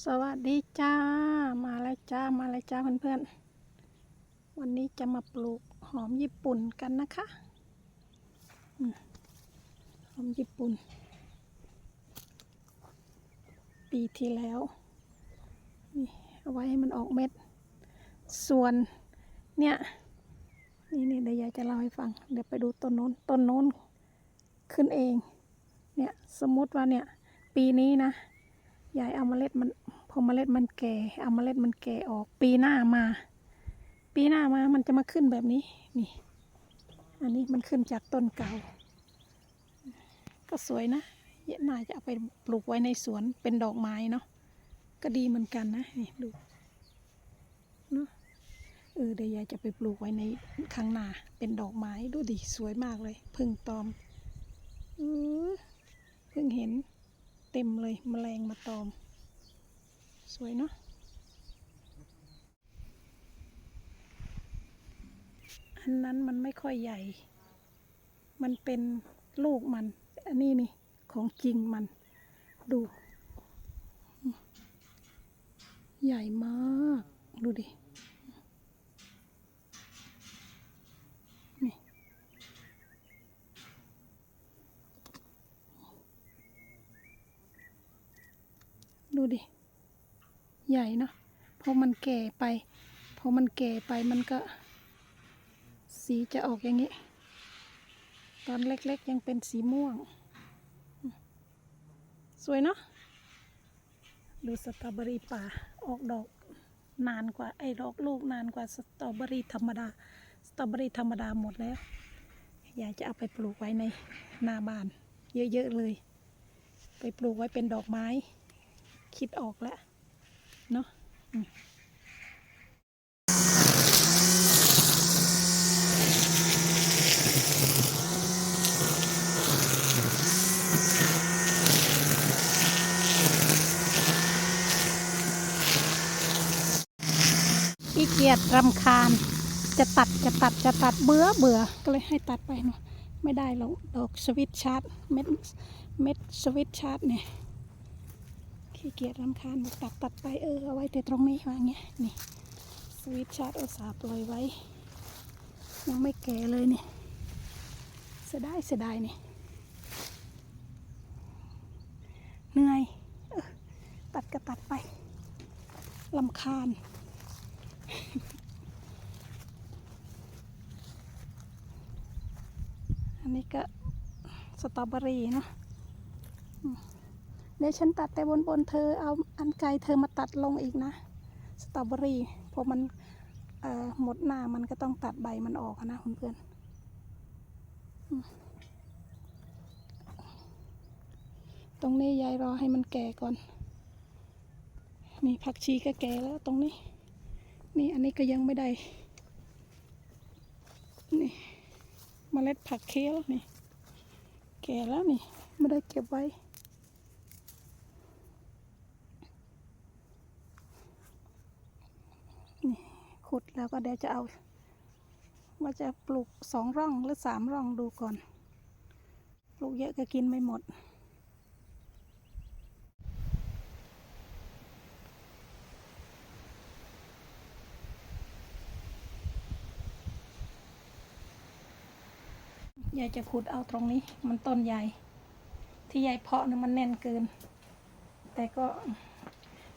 สวัสดีจ้า มาแล้วจ้า มาแล้วจ้าเพื่อนๆ วันนี้จะมาปลูกหอมญี่ปุ่นกันนะคะหอมญี่ปุ่น ปีที่แล้วนี่เอาไว้ให้มันออกเม็ด ส่วนเนี่ยนี่นี่เดี๋ยวยายจะเล่าให้ฟัง เดี๋ยวไปดูต้นโน้น ต้นโน้นขึ้นเอง เนี่ยสมมติว่าเนี่ยปีนี้นะ ยายเอาเมล็ดมันพอเมล็ดมันแก่ เอาเมล็ดมันแก่ออก ปีหน้ามา ปีหน้ามามันจะมาขึ้นแบบนี้นี่ อันนี้มันขึ้นจากต้นเก่า ก็สวยนะเยอะน่าจะเอาไปปลูกไว้ในสวนเป็นดอกไม้เนาะก็ดีเหมือนกันนะนี่ดูเนาะเออเดี๋ยวยายจะไปปลูกไว้ในข้างหน้าเป็นดอกไม้ดูดิสวยมากเลย พึ่งตอมเออเพิ่งเห็น เต็มเลยแมลงมาตอม สวยเนาะอันนั้นมันไม่ค่อยใหญ่ มันเป็นลูกมัน อันนี้นี่ของจริงมัน ดู ใหญ่มาก ดูดิ นี่ ดูดิ ใหญ่เนาะพอมันแก่ไป พอมันแก่ไปมันก็ สีจะออกอย่างนี้ ตอนเล็กๆยังเป็นสีม่วง สวยเนาะดูสตรอเบอรี่ป่าออกดอกนานกว่าไอ้ดอกลูกนานกว่าสตรอเบอรี่ธรรมดา สตรอเบอรี่ธรรมดาหมดแล้ว อยากจะเอาไปปลูกไว้ในหน้าบ้าน เยอะๆเลย ไปปลูกไว้เป็นดอกไม้ คิดออกแล้ว เนาะขี้เกียจรำคาญ จะตัดจะตัดจะตัดเบื่อเบื่อก็เลยให้ตัดไปเนาะไม่ได้หรอกดอกสวิตชาร์จเม็ดเม็ดสวิตชาร์จเนี่ย ขี้เกียจรำคาญตัดตัดไปเออเอาไว้แต่ตรงนี้ว่าเงี้ยนี่สวิตชาร์จอุตสาห์ปล่อยไว้ ยังไม่แก่เลยนี่เสียดายเสียดายนี่เหนื่อยออตัดก็ตัดไปลำคาญอันนี้ก็สตรอเบอรี่เนาะ เดี๋ยวฉันตัดแต่บนบนเธอเอาอันไกลเธอมาตัดลงอีกนะสตรอเบอรี่พอมันหมดหน้ามันก็ต้องตัดใบมันออกนะเพื่อนๆตรงนี้ยายรอให้มันแก่ก่อน นี่ผักชีก็แก่แล้วตรงนี้ นี่อันนี้ก็ยังไม่ได้ นี่เมล็ดผักเคลนี่ แก่แล้วนี่ ไม่ได้เก็บไว้ นี่ ขุดแล้วก็เดี๋ยวจะเอาว่าจะปลูกสองร่องหรือสามร่องดูก่อน ปลูกเยอะก็กินไม่หมด ยายจะขุดเอาตรงนี้ มันต้นใหญ่ ที่ยายเพาะนะมันแน่นเกิน แต่ก็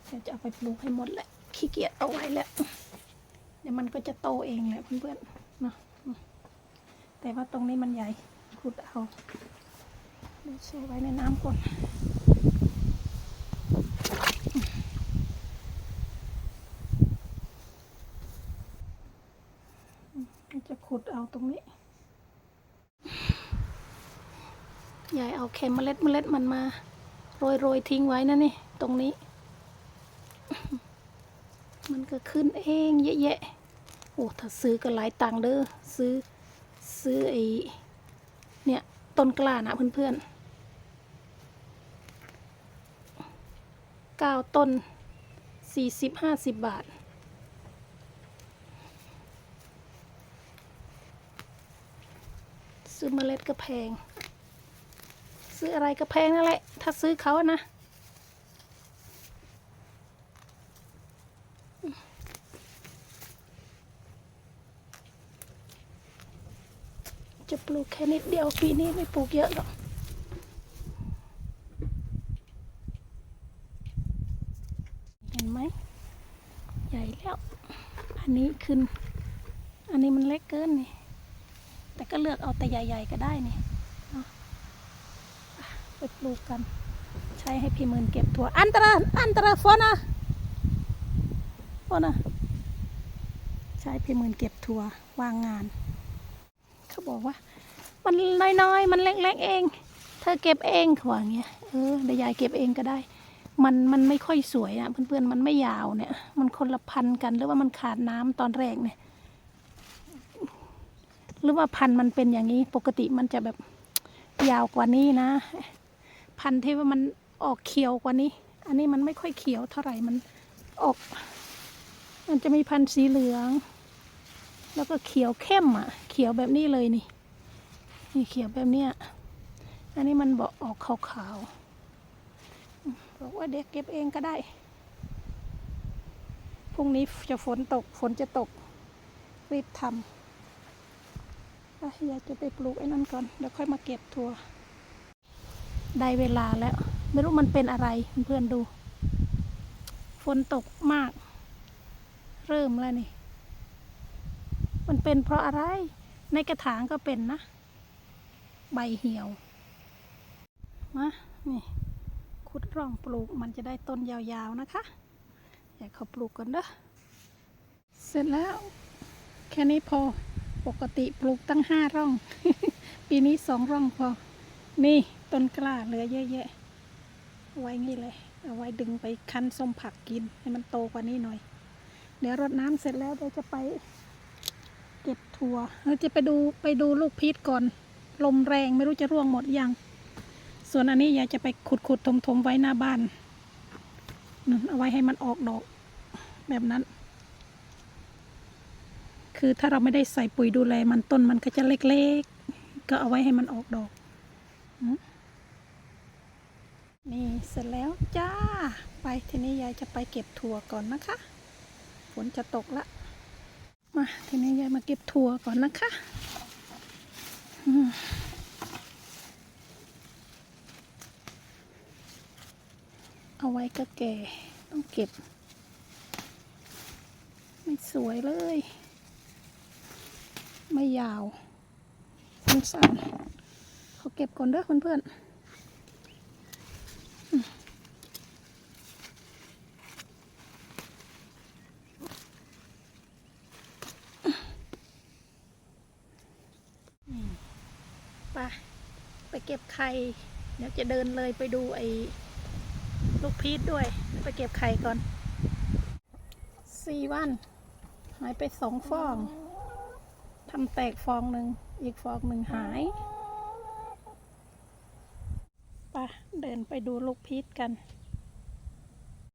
เดี๋ยวจะเอาไปปลูกให้หมดแหละขี้เกียจเอาไว้แล้ว ดี๋ยวมันก็จะโตเองแหละเพื่อนๆนะแต่ว่าตรงนี้มันใหญ่ขุดเอาเดี๋ยวแช่ไว้ในน้ำก่อนจะขุดเอาตรงนี้ ยายเอาแค่เมล็ดเมล็ดมันมา โรยโรยทิ้งไว้นะนี่ ตรงนี้ มันก็ขึ้นเองเยอะแยะโอ้ถ้าซื้อก็หลายตังค์เด้อซื้อซื้อไอ้เนี่ยต้นกล้านะเพื่อนๆเก้าต้นสี่สิบห้าสิบบาท ซื้อเมล็ดก็แพง ซื้ออะไรก็แพงนั่นแหละ ถ้าซื้อเขาอะนะ จะปลูกแค่นิดเดียวปีนี้ไม่ปลูกเยอะหรอกเห็นไหมใหญ่แล้ว อันนี้ขึ้น อันนี้มันเล็กเกินนี่ แต่ก็เลือกเอาแต่ใหญ่ ๆ ก็ได้นี่เอาะไปปลูกกัน ใช้ให้พี่หมื่นเก็บถั่ว อันตราอันตราฟอนะฟอนะใช้พี่หมื่นเก็บถั่ววางงาน เขาบอกว่า มันน้อยๆ มันเล็กๆเอง เธอเก็บเองเขาว่างเงี้ยเออเดี๋ยวยายเก็บเองก็ได้ มันมันไม่ค่อยสวยอะเพื่อนๆมันไม่ยาวเนี่ย มันคนละพันกันหรือว่ามันขาดน้ำตอนแรกเนี่ย หรือว่าพันมันเป็นอย่างนี้ปกติมันจะแบบยาวกว่านี้นะ พันที่ว่ามันออกเขียวกว่านี้ อันนี้มันไม่ค่อยเขียวเท่าไหร่มันออก มันจะมีพันธุ์สีเหลือง แล้วก็เขียวเข้มอะ เขียวแบบนี้เลยนี่ นี่เขียวแบบเนี้ย อันนี้มันบอกออกขาวๆ บอกว่าเด็กเก็บเองก็ได้ พรุ่งนี้จะฝนตก ฝนจะตก รีบทำอยากจะไปปลูกไอ้นั่นก่อน เดี๋ยวค่อยมาเก็บทัวได้เวลาแล้ว ไม่รู้มันเป็นอะไรเพื่อนดู ฝนตกมาก เริ่มแล้วนี่ มันเป็นเพราะอะไร ในกระถางก็เป็นนะ ใบเหี่ยวมานี่ ขุดร่องปลูกมันจะได้ต้นยาวๆนะคะ อยากเขาปลูกกันเด้อเสร็จแล้ว แค่นี้พอปกติปลูกตั้งห้าร่อง ปีนี้สองร่องพอ นี่ต้นกล้าเหลือเยอะแยะไว้งี้เลย เอาไว้ดึงไปคั้นส้มผักกินให้มันโตกว่านี้หน่อย เดี๋ยวรดน้ำเสร็จแล้วเดี๋ยวจะไป เก็บถั่วเราจะไปดูไปดูลูกพีชก่อน ลมแรงไม่รู้จะร่วงหมดยัง ส่วนอันนี้ยายจะไปขุดขุดทมทมๆไว้หน้าบ้านเอาไว้ให้มันออกดอก แบบนั้น คือถ้าเราไม่ได้ใส่ปุ๋ยดูแลมันต้นมันก็จะเล็กๆ ก็เอาไว้ให้มันออกดอก นี่เสร็จแล้วจ้า ไปทีนี้ยายจะไปเก็บถั่วก่อนนะคะ ฝนจะตกละ มาทีนี้ยายมาเก็บถั่วก่อนนะคะอเอาไว้ก็แก่ต้องเก็บ ไม่สวยเลย ไม่ยาวสั้นๆเขาเก็บก่อนเด้อเพื่อนๆอืมอืมไป ไป เก็บไข่ เดี๋ยวจะเดินเลยไปดูไอ้ลูกพีชด้วย ไปเก็บไข่ก่อนสี่วันหายไปสองฟองทำแตกฟองหนึ่ง อีกฟองหนึ่งหายไปเดินไปดูลูกพีชกัน